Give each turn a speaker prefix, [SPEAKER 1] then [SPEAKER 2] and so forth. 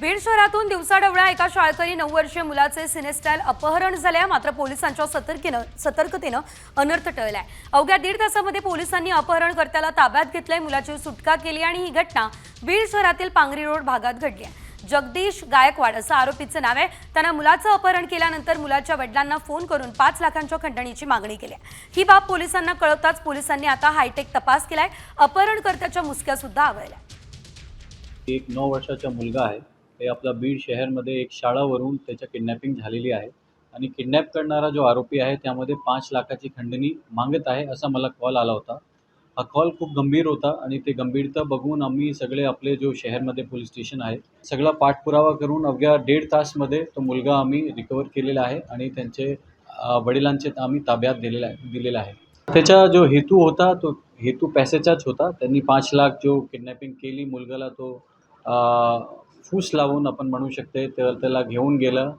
[SPEAKER 1] बीड शहरातून दिवसाढवळ्या एका शाळकरी नऊ वर्षीय मुलाचे सिनेस्टाईल अपहरण झाले. मात्र पोलिसांच्या सतर्कीनं सतर्कतेनं अनर्थ टळलाय. अवघ्या दीड तासामध्ये पोलिसांनी अपहरणकर्त्याला ताब्यात घेतलंय मुलाची सुटका केली आणि ही घटना बीड शहरातील पांगरी रोड भागात घडली आहे. जगदीश गायकवाड असं आरोपीचं नाव आहे. त्यानं मुलाचं अपहरण केल्यानंतर मुलाच्या वडिलांना फोन करून पाच लाखांच्या खंडणीची मागणी केली आहे. ही बाब पोलिसांना कळवताच पोलिसांनी आता हायटेक तपास केलाय. अपहरणकर्त्याच्या मुसक्या सुद्धा आवळल्या.
[SPEAKER 2] एक नऊ वर्षाचा मुलगा आहे. हे आपला बीड शहरमध्ये एक शाळावरून त्याच्या किडनॅपिंग झालेली आहे. आणि किडनॅप करणारा जो आरोपी आहे त्यामध्ये पाच लाखाची खंडणी मागत आहे असा मला कॉल आला होता. हा कॉल खूप गंभीर होता आणि ते गंभीरता बघून आम्ही सगळे आपले जो शहरमध्ये पोलीस स्टेशन आहे सगळा पाठपुरावा करून अवघ्या दीड तासमध्ये तो मुलगा आम्ही रिकवर केलेला आहे आणि त्यांचे वडिलांचे आम्ही ताब्यात दिलेला दिलेला आहे. त्याचा जो हेतू होता तो हेतू पैशाचाच होता. त्यांनी पाच लाख जो किडनॅपिंग केली मुलगाला तो फूस लावून आपण म्हणू शकते तर त्याला घेऊन गेलं.